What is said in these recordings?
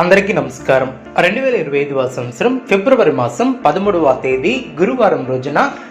అందరికీ నమస్కారం. రెండు వేల ఇరవై ఐదవ సంవత్సరం ఫిబ్రవరి మాసం పదమూడవ తేదీ గురువారం రోజున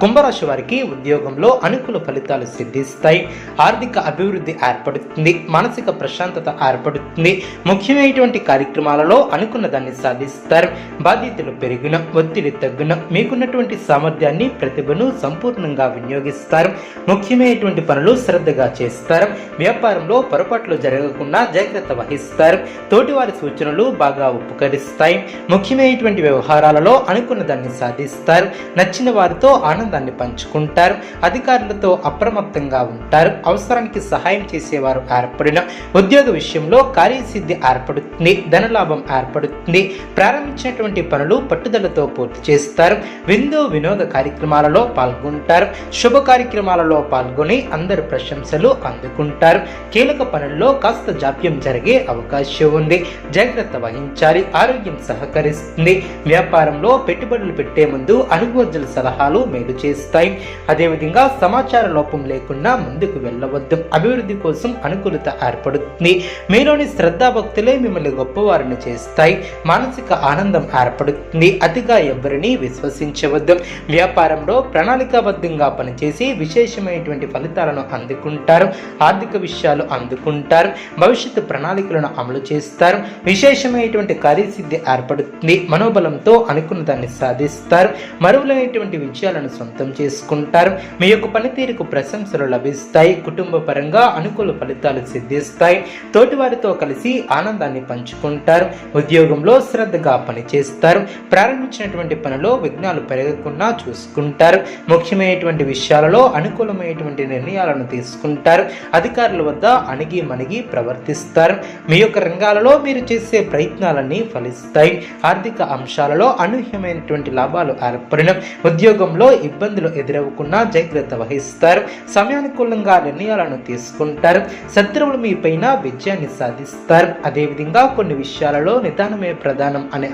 కుంభరాశి వారికి ఉద్యోగంలో అనుకూల ఫలితాలు సిద్ధిస్తాయి. ఆర్థిక అభివృద్ధి ఏర్పడుతుంది. మానసిక ప్రశాంతత ఏర్పడుతుంది. ముఖ్యమైనటువంటి కార్యక్రమాలలో అనుకున్న దాన్ని సాధిస్తారు. బాధ్యతలు పెరిగిన ఒత్తిడి తగ్గున మీకున్నటువంటి సామర్థ్యాన్ని ప్రతిభను సంపూర్ణంగా వినియోగిస్తారు. ముఖ్యమైనటువంటి పనులు శ్రద్ధగా చేస్తారు. వ్యాపారంలో పొరపాట్లు జరగకుండా జాగ్రత్త వహిస్తారు. తోటివారి సూచనలు బాగా ఉపకరిస్తాయి. ముఖ్యమైనటువంటి వ్యవహారాలలో అనుకున్న దాన్ని సాధిస్తారు. నచ్చిన వారితో దాన్ని పంచుకుంటారు. అధికారులతో అప్రమత్తంగా ఉంటారు. అవసరానికి సహాయం చేసేవారు ఏర్పడిన ఉద్యోగ విషయంలో కార్యసిద్ధి ఏర్పడుతుంది. ధనలాభం ఏర్పడుతుంది. ప్రారంభించినటువంటి పనులు పట్టుదలతో పూర్తి చేస్తారు. విందు వినోద కార్యక్రమాలలో పాల్గొంటారు. శుభ కార్యక్రమాలలో పాల్గొని అందరు ప్రశంసలు అందుకుంటారు. కీలక పనుల్లో కాస్త జాప్యం జరిగే అవకాశం ఉంది. జాగ్రత్త వహించాలి. ఆరోగ్యం సహకరిస్తుంది. వ్యాపారంలో పెట్టుబడులు పెట్టే ముందు అనుభవజ్ఞుల సలహాలు మేలు చేస్తాయి. అదేవిధంగా సమాచార లోపం లేకుండా ముందుకు వెళ్ళవద్దు. అభివృద్ధి కోసం అనుకూలత ఏర్పడుతుంది. మీలోని శ్రద్ధాభక్తులే మిమ్మల్ని గొప్పవారిని చేస్తాయి. మానసిక ఆనందం ఏర్పడుతుంది. అతిగా ఎవరిని విశ్వసించవద్దు. వ్యాపారంలో ప్రణాళికాబద్ధంగా పనిచేసి విశేషమైనటువంటి ఫలితాలను అందుకుంటారు. ఆర్థిక విషయాలు అందుకుంటారు. భవిష్యత్తు ప్రణాళికలను అమలు చేస్తారు. విశేషమైనటువంటి కార్యసిద్ధి ఏర్పడుతుంది. మనోబలంతో అనుకున్న దాన్ని సాధిస్తారు. మరువులైనటువంటి విజయాలను సొంతం చేసుకుంటారు. మీ యొక్క పనితీరుకు ప్రశంసలు లభిస్తాయి. కుటుంబ పరంగా అనుకూల ఫలితాలు సిద్ధిస్తాయి. తోటివారితో కలిసి ఆనందాన్ని పంచుకుంటారు. ఉద్యోగంలో శ్రద్ధగా పనిచేస్తారు. ప్రారంభించినటువంటి పనిలో విఘ్నాలు పెరగకుండా చూసుకుంటారు. ముఖ్యమైనటువంటి విషయాలలో అనుకూలమైనటువంటి నిర్ణయాలను తీసుకుంటారు. అధికారుల వద్ద అణిగి మణిగి ప్రవర్తిస్తారు. మీ యొక్క రంగాలలో మీరు చేసే ప్రయత్నాలన్నీ ఫలిస్తాయి. ఆర్థిక అంశాలలో అనూహ్యమైనటువంటి లాభాలు ఏర్పడిన ఉద్యోగంలో ఇబ్బందులు ఎదురవ్వకుండా జాగ్రత్త వహిస్తారు. సమయానుకూలంగా నిర్ణయాలను తీసుకుంటారు. శత్రువులు మీ పైన విజయాన్ని సాధిస్తారు. అదేవిధంగా కొన్ని విషయాలలో నిదానమే ప్రధానం అనే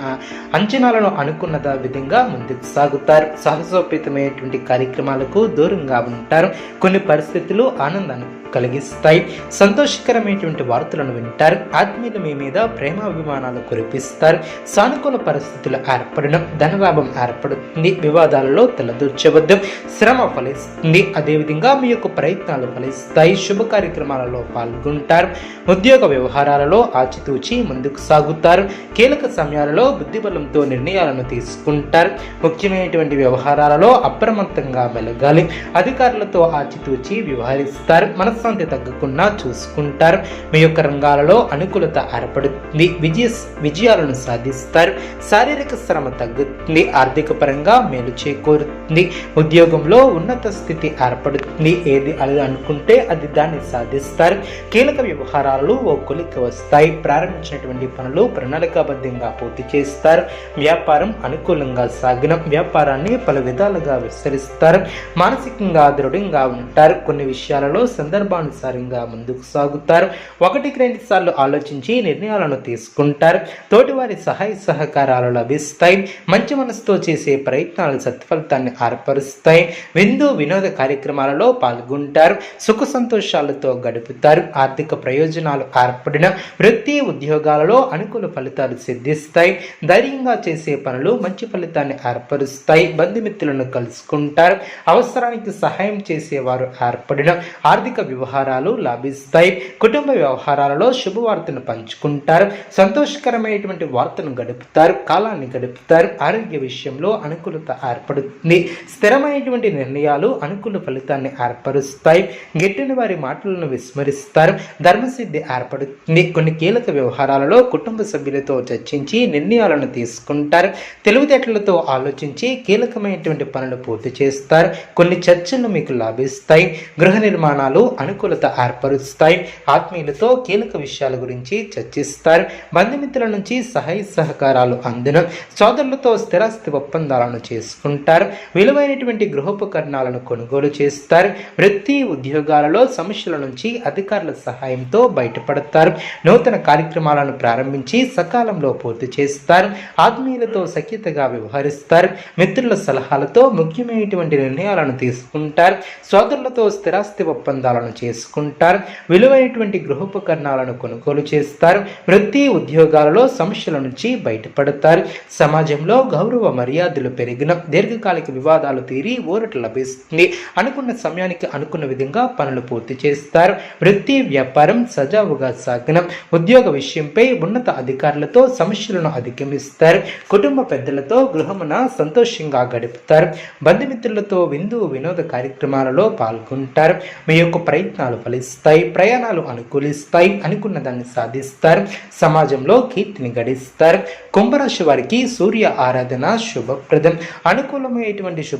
అంచనాలను అనుకున్న విధంగా ముందుకు సాగుతారు. సాహసోపేతమైనటువంటి కార్యక్రమాలకు దూరంగా ఉంటారు. కొన్ని పరిస్థితులు ఆనందాన్ని కలిగిస్తాయి. సంతోషకరమైనటువంటి వార్తలను వింటారు. ఆత్మీయులు మీ మీద ప్రేమాభిమానాలు కురిపిస్తారు. సానుకూల పరిస్థితులు ఏర్పడడం ధనలాభం ఏర్పడుతుంది. వివాదాలలో తలదూర్చవద్దు శ్రమ ఫలిస్తుంది. అదేవిధంగా మీ యొక్క ప్రయత్నాలు ఫలిస్తాయి. శుభ కార్యక్రమాలలో పాల్గొంటారు. ఉద్యోగ వ్యవహారాలలో ఆచితూచి ముందుకు సాగుతారు. కీలక సమయాలలో బుద్ధిబలంతో నిర్ణయాలను తీసుకుంటారు. ముఖ్యమైనటువంటి వ్యవహారాలలో అప్రమత్తంగా మెలగాలి. అధికారులతో ఆచితూచి వ్యవహరిస్తారు. మనశ్శాంతి తగ్గకుండా చూసుకుంటారు. మీ యొక్క రంగాలలో అనుకూలత ఏర్పడుతుంది. విజయ విజయాలను సాధిస్తారు. శారీరక శ్రమ తగ్గుతుంది. ఆర్థిక పరంగా మేలు చేకూరుతుంది. ఉద్యోగంలో ఉన్నత స్థితి ఏర్పడుతుంది. ఏది అది అనుకుంటే అది దాన్ని సాధిస్తారు. కీలక వ్యవహారాలు ఓ కొలిక వస్తాయి. ప్రారంభించినటువంటి పనులు ప్రణాళికాబద్ధంగా పూర్తి చేస్తారు. వ్యాపారం అనుకూలంగా సాగిన వ్యాపారాన్ని పలు విధాలుగా విస్తరిస్తారు. మానసికంగా దృఢంగా ఉంటారు. కొన్ని విషయాలలో సందర్భానుసారంగా ముందుకు సాగుతారు. ఒకటికి రెండు సార్లు ఆలోచించి నిర్ణయాలను తీసుకుంటారు. తోటివారి సహాయ సహకారాలు లభిస్తాయి. మంచి మనసుతో చేసే ప్రయత్నాలు సత్ఫలితాన్ని ఏర్పరుస్తాయి. విందు వినోద కార్యక్రమాలలో పాల్గొంటారు. సుఖ సంతోషాలతో గడుపుతారు. ఆర్థిక ప్రయోజనాలు ఏర్పడిన వృత్తి ఉద్యోగాలలో అనుకూల ఫలితాలు సిద్ధిస్తాయి. ధైర్యంగా చేసే పనులు మంచి ఫలితాన్ని ఏర్పరుస్తాయి. బంధుమిత్రులను కలుసుకుంటారు. అవసరానికి సహాయం చేసేవారు ఏర్పడిన ఆర్థిక వ్యవహారాలు లాభిస్తాయి. కుటుంబ వ్యవహారాలలో శుభవార్తను పంచుకుంటారు. సంతోషకరమైనటువంటి వార్తను గడుపుతారు. కాలాన్ని గడుపుతారు. ఆరోగ్య విషయంలో అనుకూలత ఏర్పడుతుంది. స్థిరమైనటువంటి నిర్ణయాలు అనుకూల ఫలితాన్ని ఏర్పరుస్తాయి. గెట్టిన వారి మాటలను విస్మరిస్తారు. ధర్మసిద్ధి ఏర్పడుతుంది. కొన్ని కీలక వ్యవహారాలలో కుటుంబ సభ్యులతో చర్చించి నిర్ణయాలను తీసుకుంటారు. తెలివితేటలతో ఆలోచించి కీలకమైనటువంటి పనులు పూర్తి చేస్తారు. కొన్ని చర్చలు మీకు లాభిస్తాయి. గృహ నిర్మాణాలు అనుకూలత ఏర్పరుస్తాయి. ఆత్మీయులతో కీలక విషయాల గురించి చర్చిస్తారు. బంధుమిత్రుల నుంచి సహాయ సహకారాలు అందడం సోదరులతో స్థిరాస్తి ఒప్పందాలను చేసుకుంటారు. విలువ విలువైనటువంటి గృహోపకరణాలను కొనుగోలు చేస్తారు. వృత్తి ఉద్యోగాలలో సమస్యల నుంచి అధికారుల సహాయంతో బయటపడతారు. నూతన కార్యక్రమాలను ప్రారంభించి సకాలంలో పూర్తి చేస్తారు. ఆత్మీయులతో సఖ్యతగా వ్యవహరిస్తారు. మిత్రుల సలహాలతో ముఖ్యమైనటువంటి నిర్ణయాలను తీసుకుంటారు. సోదరులతో స్థిరాస్తి ఒప్పందాలను చేసుకుంటారు. విలువైనటువంటి గృహోపకరణాలను కొనుగోలు చేస్తారు. వృత్తి ఉద్యోగాలలో సమస్యల నుంచి బయటపడతారు. సమాజంలో గౌరవ మర్యాదలు పెరిగిన దీర్ఘకాలిక వివాదాలు తీరి ఊరట లభిస్తుంది. అనుకున్న సమయానికి అనుకున్న విధంగా పనులు పూర్తి చేస్తారు. వృత్తి వ్యాపారం సజావుగా సాగనం ఉద్యోగ విషయంపై ఉన్నత అధికారులతో సమస్యలను అధిగమిస్తారు. కుటుంబ పెద్దలతో గృహమున సంతోషంగా గడుపుతారు. బంధుమిత్రులతో విందు వినోద కార్యక్రమాలలో పాల్గొంటారు. మీ యొక్క ప్రయత్నాలు ఫలిస్తాయి ప్రయాణాలు అనుకూలిస్తాయి అనుకున్న దాన్ని సాధిస్తారు. సమాజంలో కీర్తిని గడిస్తారు. కుంభరాశి వారికి సూర్య ఆరాధన శుభప్రదం. అనుకూలమైనటువంటి శుభ